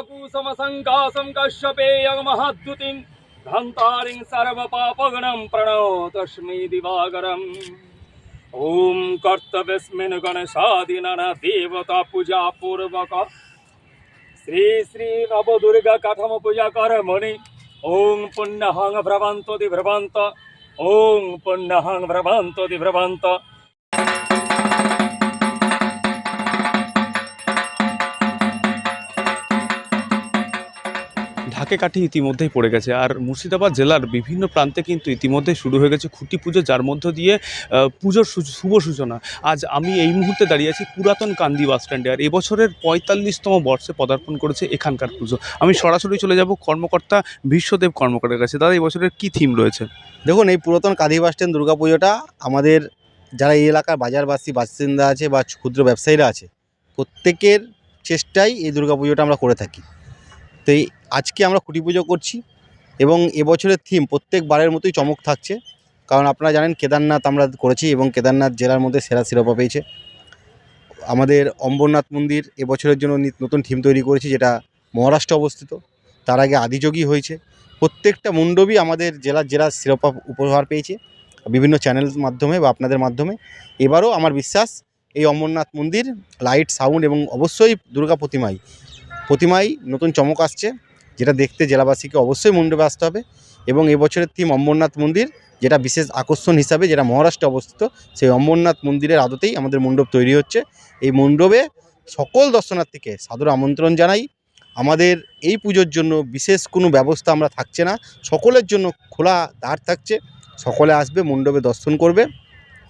काकुसमसङ्कासं कश्यपेयमहाद्युतिं धन्तारिं सर्वपापगणं प्रणतस्मै दिवाकरम् ॐ कर्तव्यस्मिन् गणेशादिनः देवता पूजा पूर्वक श्री श्री नवदुर्गा कथम पूजा कर्मणि ॐ पुण्यहं भ्रवन्तो दिभ्रवन्त ॐ पुण्यहं भ्रवन्तो কাকে কাঠি ইতিমধ্যেই পড়ে গেছে। আর মুর্শিদাবাদ জেলার বিভিন্ন প্রান্তে কিন্তু ইতিমধ্যে শুরু হয়ে গেছে খুঁটি পুজো, যার মধ্য দিয়ে পুজোর শুভ সূচনা। আজ আমি এই মুহূর্তে দাঁড়িয়ে আছি পুরাতন কান্দি বাসস্ট্যান্ডে আর এবছরের পঁয়তাল্লিশতম বর্ষে পদার্পণ করেছে এখানকার পুজো। আমি সরাসরি চলে যাব কর্মকর্তা বিশ্বদেব কর্মকর্তার কাছে। দাদা এই বছরের কী থিম রয়েছে? দেখুন, এই পুরাতন কাঁদি বাসস্ট্যান্ড দুর্গাপুজোটা আমাদের যারা এই এলাকার বাজারবাসী, বাসিন্দা আছে বা ক্ষুদ্র ব্যবসায়ীরা আছে, প্রত্যেকের চেষ্টাই এই দুর্গাপুজোটা আমরা করে থাকি। তো আজকে আমরা খুঁটি পুজো করছি এবং এবছরের থিম প্রত্যেকবারের মতোই চমক থাকছে। কারণ আপনারা জানেন কেদারনাথ আমরা করেছি এবং কেদারনাথ জেলার মধ্যে সেরা শিরোপা পেয়েছে। আমাদের অম্বরনাথ মন্দির এবছরের জন্য নতুন থিম তৈরি করেছি যেটা মহারাষ্ট্রে অবস্থিত। তার আগে আদিযোগী হয়েছে। প্রত্যেকটা মণ্ডপই আমাদের জেলার জেলার শিরোপা উপহার পেয়েছে বিভিন্ন চ্যানেল মাধ্যমে বা আপনাদের মাধ্যমে। এবারও আমার বিশ্বাস এই অমরনাথ মন্দির লাইট সাউন্ড এবং অবশ্যই দুর্গা প্রতিমাই প্রতিমাই নতুন চমক আসছে। যেটা দেখতে জেলাবাসীকে অবশ্যই মণ্ডপে আসতে হবে এবং এবছরের থিম অমরনাথ মন্দির যেটা বিশেষ আকর্ষণ হিসাবে যেটা মহারাষ্ট্রে অবস্থিত সেই অমরনাথ মন্দিরের আদতেই আমাদের মণ্ডপ তৈরি হচ্ছে। এই মণ্ডপে সকল দর্শনার্থীকে সাদর আমন্ত্রণ জানাই। আমাদের এই পুজোর জন্য বিশেষ কোনো ব্যবস্থা আমরা থাকছে না। সকলের জন্য খোলা দ্বার থাকছে। সকলে আসবে মণ্ডপে দর্শন করবে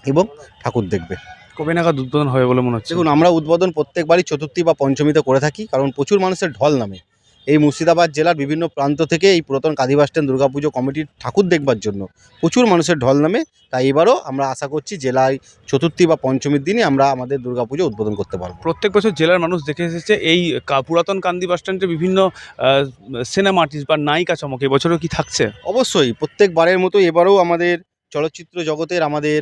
এবং ঠাকুর দেখবে। কবে নাগাদ উদ্বোধন হবে বলে মনে হচ্ছে? দেখুন আমরা উদ্বোধন প্রত্যেকবারই চতুর্থী বা পঞ্চমীতে করে থাকি কারণ প্রচুর মানুষের ঢল নামে। এই মুর্শিদাবাদ জেলার বিভিন্ন প্রান্ত থেকে এই পুরাতন কাদিবাস স্ট্যান্ড দুর্গাপুজো কমিটির ঠাকুর দেখবার জন্য প্রচুর মানুষের ঢল নামে। তাই এবারও আমরা আশা করছি জেলায় চতুর্থী বা পঞ্চমীর দিনই আমরা আমাদের দুর্গাপুজো উদ্বোধন করতে পারব। প্রত্যেক বছর জেলার মানুষ দেখে এসেছে এই পুরাতন কান্দি বাস স্ট্যান্ডে বিভিন্ন সিনেমা আর্টিস্ট বা নায়িকা চমক এবছরও কি থাকছে? অবশ্যই প্রত্যেকবারের মতো এবারেও আমাদের চলচ্চিত্র জগতের আমাদের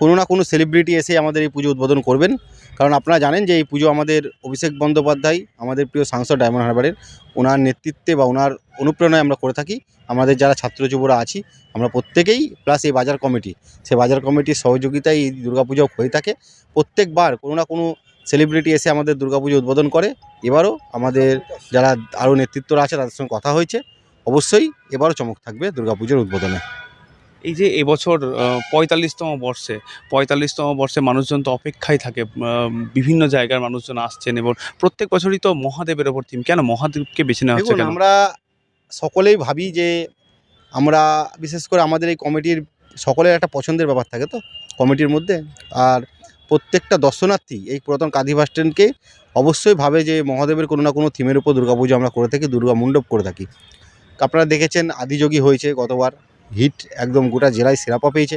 কোনো না কোনো সেলিব্রিটি এসে আমাদের এই পুজো উদ্বোধন করবেন। কারণ আপনারা জানেন যে এই পুজো আমাদের অভিষেক বন্দ্যোপাধ্যায়, আমাদের প্রিয় সাংসদ ডায়মন্ড হারবারের, ওনার নেতৃত্বে বা ওনার অনুপ্রেরণায় আমরা করে থাকি। আমাদের যারা ছাত্র যুবরা আছি, আমরা প্রত্যেকেই প্লাস এই বাজার কমিটি। সেই বাজার কমিটির সহযোগিতায় এই দুর্গাপুজো হয়ে থাকে। প্রত্যেকবার কোনো না কোনো সেলিব্রিটি এসে আমাদের দুর্গাপুজো উদ্বোধন করে। এবারও আমাদের যারা আরও নেতৃত্বরা আছে, তাদের সঙ্গে কথা হয়েছে। অবশ্যই এবারও চমক থাকবে দুর্গাপুজোর উদ্বোধনে। এই যে এবছর পঁয়তাল্লিশতম বর্ষে পঁয়তাল্লিশতম বর্ষে মানুষজন তো অপেক্ষায় থাকে বিভিন্ন জায়গার মানুষজন আসছেন এবং প্রত্যেক বছরই তো মহাদেবের ওপর থিম কেন মহাদেবকে বেছে নেওয়া হচ্ছে আমরা সকলেই ভাবি যে আমরা বিশেষ করে আমাদের এই কমিটির সকলের একটা পছন্দের ব্যাপার থাকে তো কমিটির মধ্যে। আর প্রত্যেকটা দর্শনার্থী এই পুরাতন কাঁদি বাস স্ট্যান্ডকে অবশ্যই ভাবে যে মহাদেবের কোনো না কোনো থিমের উপর দুর্গাপুজো আমরা করে থাকি দুর্গা মণ্ডপ করে থাকি। আপনারা দেখেছেন আদিযোগী হয়েছে গতবার। হিট একদম গোটা জেলায় সেরাপা পেয়েছে।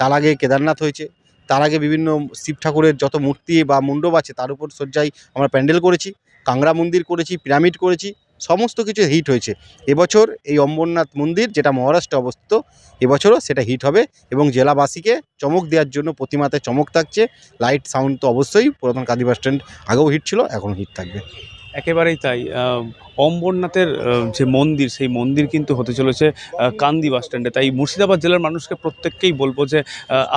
তার আগে কেদারনাথ হয়েছে, তার আগে বিভিন্ন শিব ঠাকুরের যত মূর্তি বা মণ্ডপ আছে, তার উপর সজ্জায় আমরা প্যান্ডেল করেছি, কাংড়া মন্দির করেছি, পিরামিড করেছি, সমস্ত কিছু হিট হয়েছে। এবছর এই অম্বরনাথ মন্দির যেটা মহারাষ্ট্রে অবস্থিত, এবছরও সেটা হিট হবে এবং জেলাবাসীকে চমক দেওয়ার জন্য প্রতিমাতে চমক থাকছে। লাইট, সাউন্ড তো অবশ্যই পুরাতন কাদি বাস স্ট্যান্ড আগেও হিট ছিল এখন হিট থাকবে। একেবারেই তাই অম্বরনাথের যে মন্দির, সেই মন্দির কিন্তু হতে চলেছে কান্দি বাস স্ট্যান্ডে। তাই মুর্শিদাবাদ জেলার মানুষকে প্রত্যেককেই বলব যে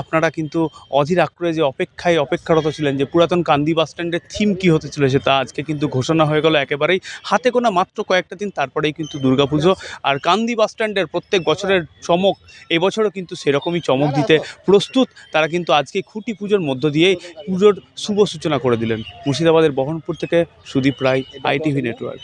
আপনারা কিন্তু অধীর আগ্রহে যে অপেক্ষায় অপেক্ষারত ছিলেন যে পুরাতন কান্দি বাস স্ট্যান্ডের থিম কী হতে চলেছে তা আজকে কিন্তু ঘোষণা হয়ে গেল একেবারেই। হাতে গোনা মাত্র কয়েকটা দিন, তারপরেই কিন্তু দুর্গাপুজো। আর কান্দি বাস স্ট্যান্ডের প্রত্যেক বছরের চমক, এবছরও কিন্তু সেরকমই চমক দিতে প্রস্তুত। তারা কিন্তু আজকে খুঁটি পুজোর মধ্য দিয়েই পুজোর শুভ সূচনা করে দিলেন। মুর্শিদাবাদের বহনপুর থেকে সুদীপ রায়, আইটিভি নেটওয়ার্ক।